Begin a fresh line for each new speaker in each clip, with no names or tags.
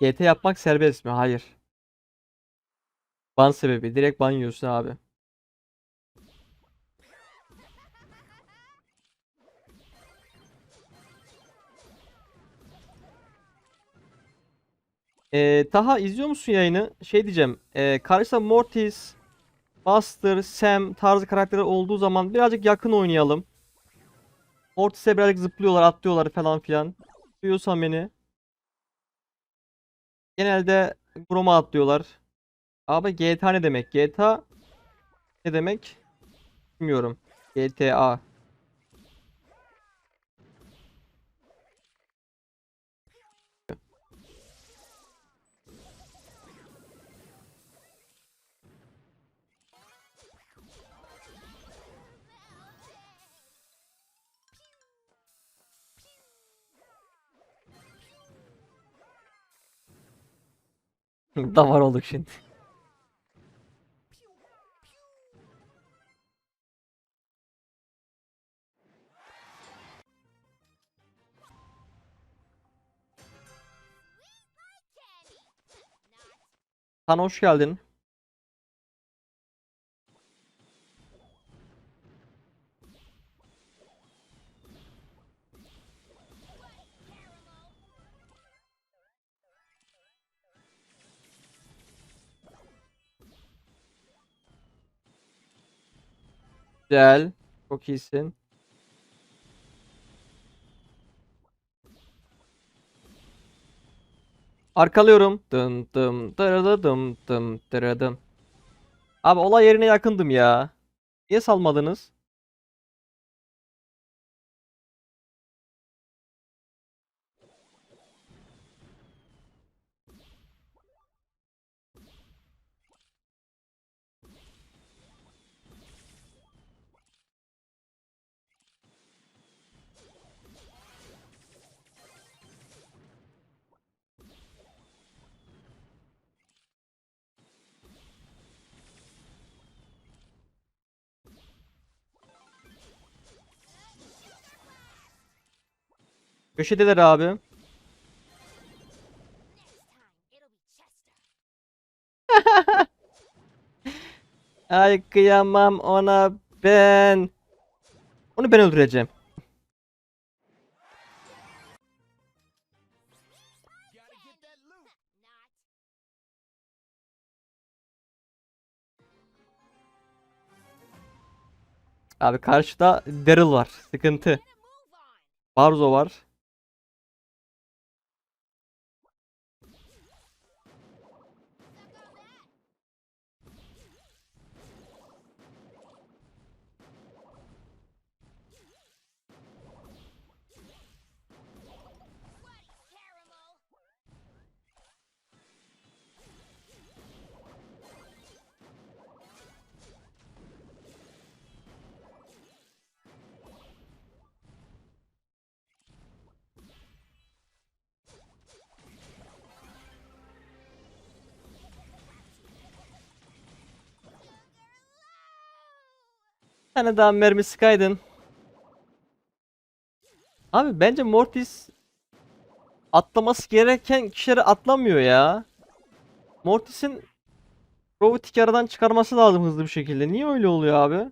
GT yapmak serbest mi? Hayır. Ban sebebi. Direkt ban yiyorsun abi. Ee, Taha izliyor musun yayını? Şey diyeceğim. Ee, karşıda Mortis, Buster, Sam tarzı karakterler olduğu zaman birazcık yakın oynayalım. Mortis'e birazcık zıplıyorlar, atlıyorlar falan filan. Duyuyorsan beni. Genelde Grom'a atlıyorlar. Abi GTA ne demek? GTA ne demek? Bilmiyorum. GTA. Davar olduk şimdi. Sana hoş geldin. Güzel. Çok iyisin. Arkalıyorum. Dım dım dırıdım dım dırıdım. Abi olay yerine yakındım ya. Niye salmadınız? Köşedeler abi. Ay kıyamam ona ben. Onu ben öldüreceğim. Abi karşıda Daryl var. Sıkıntı. Barzo var. Tane daha mermi sıkaydın. Abi bence Mortis atlaması gereken kişileri atlamıyor ya. Mortis'in robotik aradan çıkarması lazım hızlı bir şekilde. Niye öyle oluyor abi?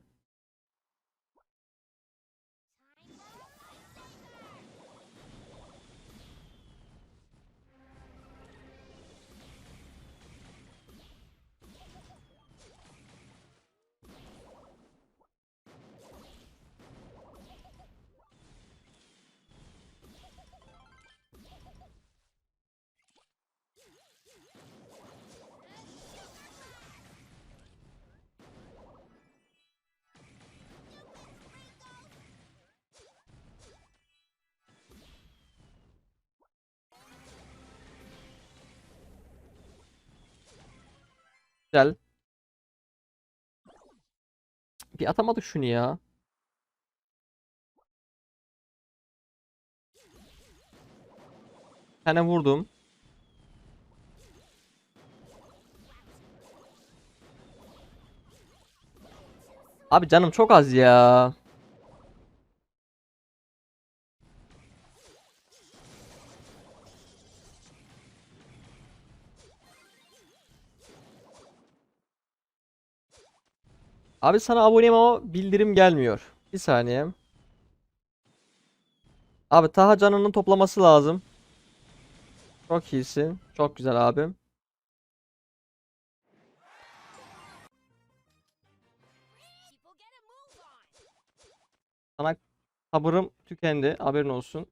Güzel. Bir atamadık şunu ya. Bir tane vurdum. Abi canım çok az ya. Abi sana aboneyim ama bildirim gelmiyor. Bir saniye. Abi Taha canının toplaması lazım. Çok iyisin. Çok güzel abim.
People get a move on.
Sana sabırım tükendi. Haberin olsun.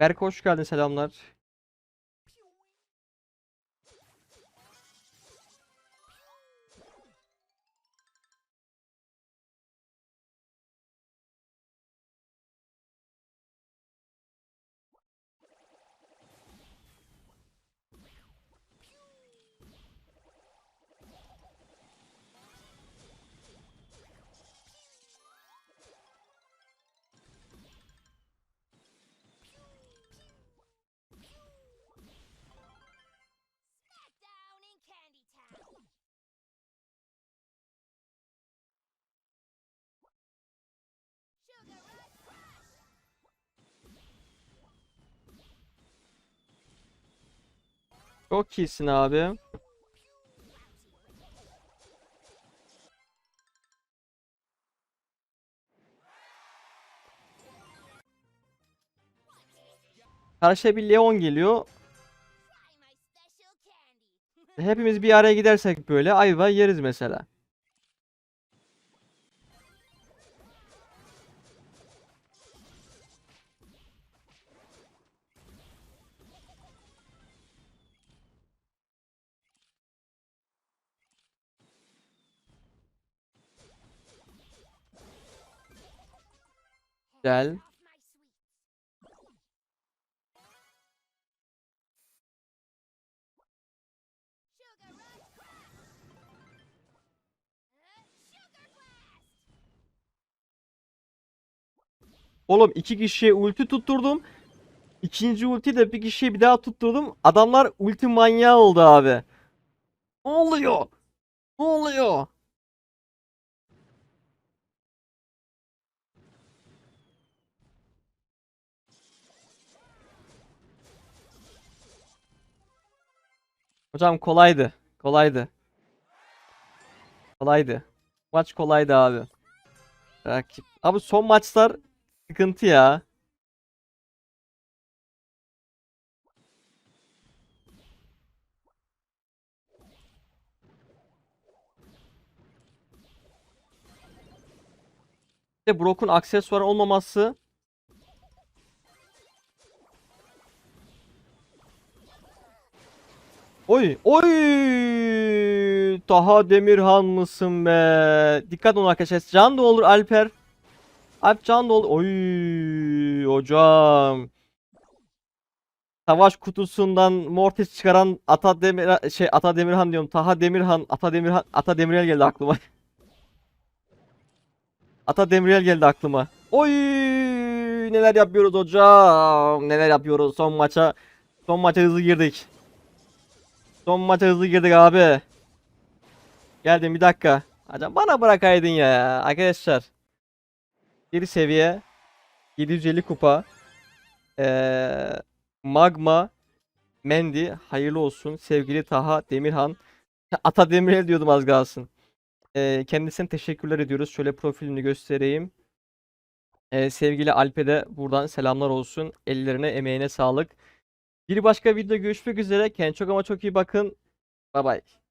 Berk hoş geldin selamlar. Çok iyisin abi. Karşıya bir Leon geliyor. Hepimiz bir araya gidersek böyle ayva yeriz mesela.
Blast.
Oğlum iki kişiye ulti tutturdum. İkinci ulti de bir kişiye bir daha tutturdum. Adamlar ulti manyağı oldu abi. Ne oluyor? Ne oluyor? Hocam kolaydı. Kolaydı. Kolaydı. Maç kolaydı abi. Rakip. Abi son maçlar sıkıntı ya. De Brock'un aksesuar olmaması Oy oy Taha Demirhan mısın be? Dikkat olun arkadaşlar. Can da olur Alper. Alp can da olur. Oy hocam. Savaş kutusundan Mortis çıkaran Ata Demir şey Ata Demirhan diyorum. Taha Demirhan, Ata Demirhan, Ata Demirel geldi aklıma. Ata Demirel geldi aklıma. Oy neler yapıyoruz hocam? Neler yapıyoruz son maça? Son maça hızlı girdik. Son maça hızlı girdik abi. Geldim bir dakika. Hocam bana bırakaydın ya arkadaşlar. Bir seviye 750 kupa. Ee, Magma Mendi hayırlı olsun. Sevgili Taha Demirhan. Ata Demirel diyordum az kalsın. Ee, kendisine teşekkürler ediyoruz. Şöyle profilini göstereyim. Ee, sevgili Alp'e de buradan selamlar olsun. Ellerine, emeğine sağlık. Bir başka video görüşmek üzere. Kendinize çok ama çok iyi bakın. Bye bye.